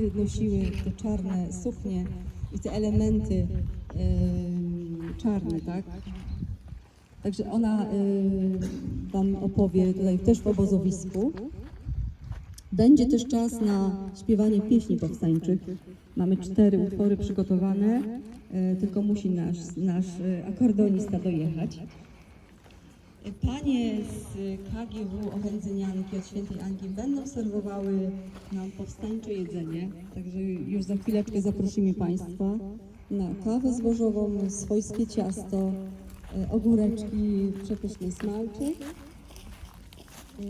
kobiety nosiły te czarne suknie i te elementy em, czarne, tak? Także ona Wam opowie tutaj też w obozowisku. Będzie też czas na śpiewanie pieśni powstańczych. Mamy cztery utwory przygotowane, e, tylko musi nasz, nasz e, akordonista dojechać. Panie z KGW Ochędzynianki od Świętej Anki będą serwowały nam powstańcze jedzenie, także już za chwileczkę zaprosimy Państwa na kawę zbożową, swojskie ciasto, e, ogóreczki, przepyszny smalczyk. E,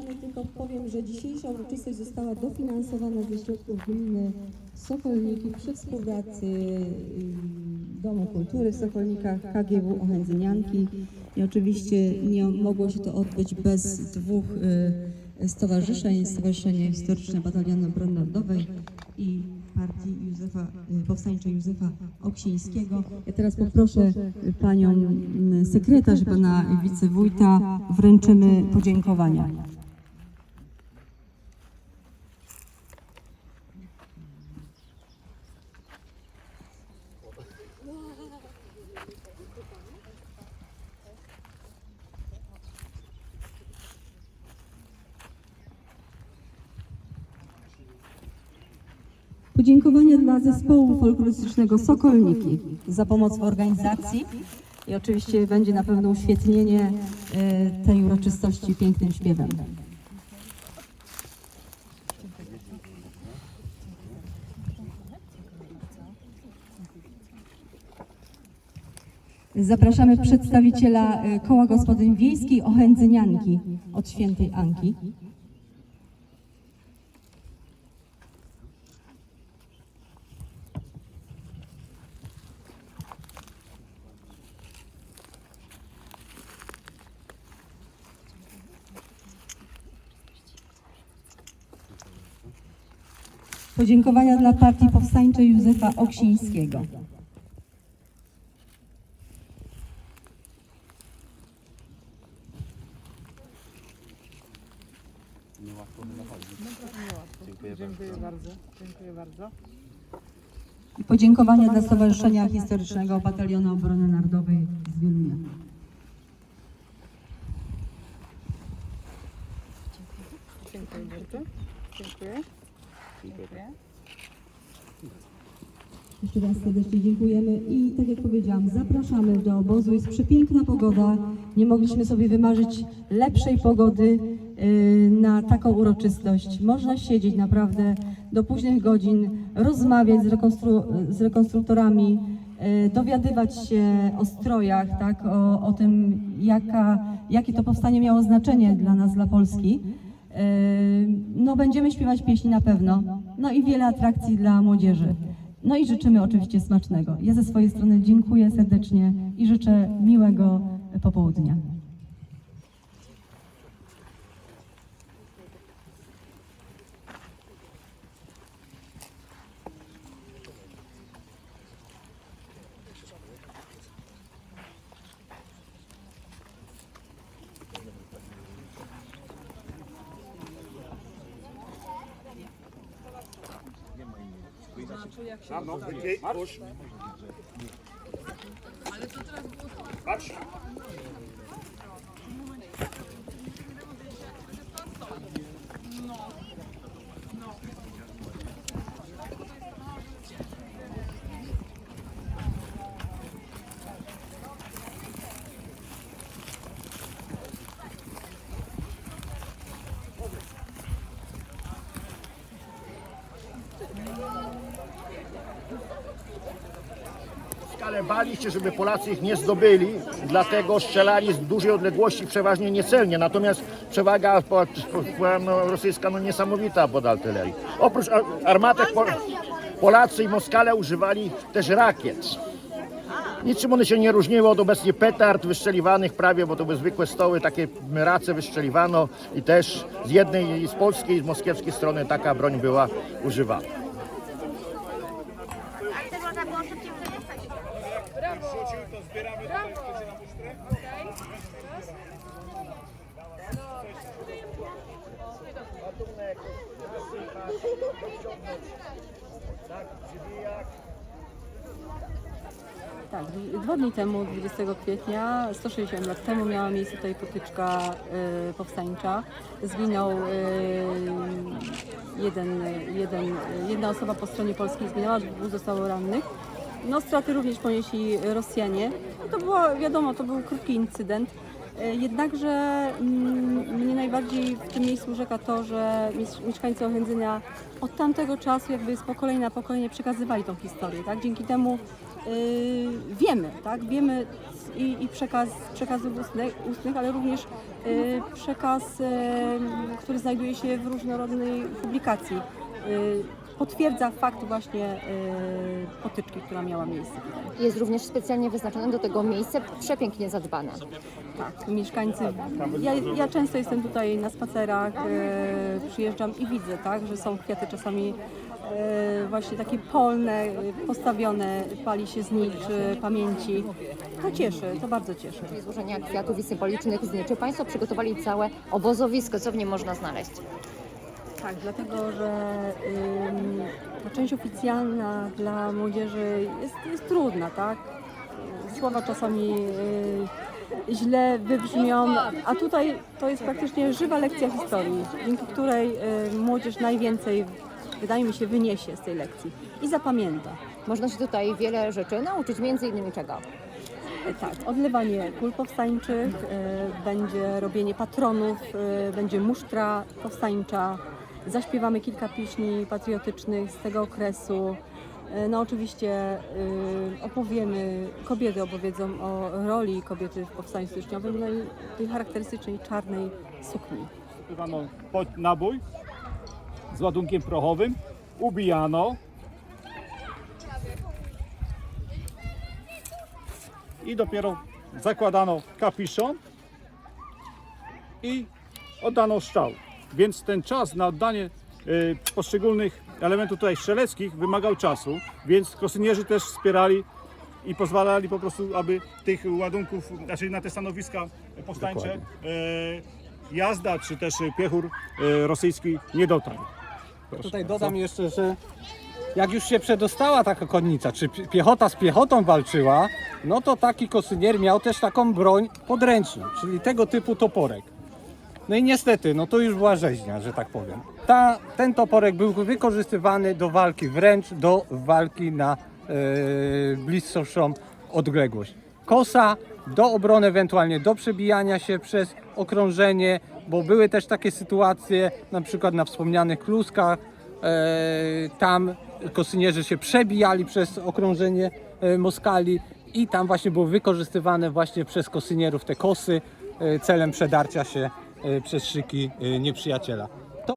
Ale tylko powiem, że dzisiejsza uroczystość została dofinansowana ze środków gminy Sokolniki przy współpracy y, Domu Kultury w Sokolnikach, KGW Ochędzynianki i oczywiście nie mogło się to odbyć bez dwóch y, stowarzyszeń, Stowarzyszenia Historyczne Batalionu Obrony Narodowej i partii Józefa, y, powstańczej Józefa Oksińskiego. Ja teraz poproszę panią y, sekretarz, pana wicewójta, wręczymy podziękowania. Podziękowania dla zespołu folklorystycznego Sokolniki za pomoc w organizacji i oczywiście będzie na pewno uświetnienie e, tej uroczystości pięknym śpiewem. Zapraszamy przedstawiciela e, Koła Gospodyń Wiejskiej Ochędzynianki od Świętej Anki. Podziękowania dla Partii Powstańczej Józefa Oksińskiego. Dziękuję bardzo. Dziękuję bardzo. I podziękowania dla Stowarzyszenia Historycznego Batalionu Obrony Narodowej z Wielunia. Dziękuję bardzo. Dziękuję. Dziękuję. Jeszcze raz serdecznie dziękujemy i tak jak powiedziałam, zapraszamy do obozu. Jest przepiękna pogoda. Nie mogliśmy sobie wymarzyć lepszej pogody yy, na taką uroczystość. Można siedzieć naprawdę do późnych godzin, rozmawiać z, rekonstru z rekonstruktorami, yy, dowiadywać się o strojach, tak, o, o tym, jaka, jakie to powstanie miało znaczenie dla nas, dla Polski. Yy, No, będziemy śpiewać pieśni na pewno. No i wiele atrakcji dla młodzieży. No i życzymy oczywiście smacznego. Ja ze swojej strony dziękuję serdecznie i życzę miłego popołudnia. Patrz. Ale bali się, żeby Polacy ich nie zdobyli, dlatego strzelali z dużej odległości, przeważnie niecelnie. Natomiast przewaga po, po, no, rosyjska no, niesamowita pod artylerii. Oprócz ar- armatek po, Polacy i Moskale używali też rakiet. Niczym one się nie różniły od obecnie petard wystrzeliwanych prawie, bo to były zwykłe stoły, takie race wystrzeliwano i też z jednej, z polskiej, i z moskiewskiej strony taka broń była używana. Ale też można było szybciej przejechać. Ładunek, wysypać, dociągnąć. Tak, dwu- dwa dni temu, 20 kwietnia, 160 lat temu miała miejsce tutaj potyczka y, powstańcza. Zginął y, jeden, jeden, jedna osoba po stronie polskiej zginęła, dwóch zostało rannych. No, straty również ponieśli Rosjanie. No, to było, wiadomo, to był krótki incydent. Y, Jednakże mm, mnie najbardziej w tym miejscu rzeka to, że mies- mieszkańcy Ochędzenia od tamtego czasu jakby z pokolenia na pokolenie przekazywali tą historię. Tak? Dzięki temu wiemy, tak? wiemy i, i przekaz przekazów ustnych, ustnych, ale również y, przekaz, y, który znajduje się w różnorodnej publikacji. Y, potwierdza fakt właśnie y, potyczki, która miała miejsce tutaj. Jest również specjalnie wyznaczone do tego miejsce, przepięknie zadbane. Tak, mieszkańcy. Ja, ja często jestem tutaj na spacerach, e, przyjeżdżam i widzę, tak, że są kwiaty czasami właśnie takie polne, e, postawione, pali się znicz e, pamięci. To cieszy, to bardzo cieszy. Złożenia kwiatów i symbolicznych zniczy. Państwo przygotowali całe obozowisko, co w nim można znaleźć. Tak, dlatego że ym, ta część oficjalna dla młodzieży jest, jest trudna, tak? Słowa czasami y, źle wybrzmią, a tutaj to jest praktycznie żywa lekcja historii, dzięki której y, młodzież najwięcej, wydaje mi się, wyniesie z tej lekcji i zapamięta. Można się tutaj wiele rzeczy nauczyć, między innymi czego? E, Tak, odlewanie kul powstańczych, e, będzie robienie patronów, e, będzie musztra powstańcza, zaśpiewamy kilka pieśni patriotycznych z tego okresu. E, No oczywiście e, opowiemy, kobiety opowiedzą o roli kobiety w powstaniu styczniowym, no i tej charakterystycznej czarnej sukni. Wano pod nabój z ładunkiem prochowym, ubijano i dopiero zakładano kapiszon i oddano strzał. Więc ten czas na oddanie y, poszczególnych elementów tutaj strzeleckich wymagał czasu, więc kosynierzy też wspierali i pozwalali po prostu, aby tych ładunków, znaczy na te stanowiska powstańcze e, jazda czy też piechur e, rosyjski nie dotarł. Proszę Tutaj bardzo. dodam jeszcze, że jak już się przedostała taka konnica, czy pi- piechota z piechotą walczyła, no to taki kosynier miał też taką broń podręczną, czyli tego typu toporek. No i niestety, no to już była rzeźnia, że tak powiem. Ta, ten toporek był wykorzystywany do walki wręcz do walki na e, bliższą odległość. Kosa do obrony, ewentualnie do przebijania się przez okrążenie, bo były też takie sytuacje, na przykład na wspomnianych kluskach, e, tam kosynierzy się przebijali przez okrążenie e, Moskali i tam właśnie było wykorzystywane właśnie przez kosynierów te kosy e, celem przedarcia się przez szyki nieprzyjaciela.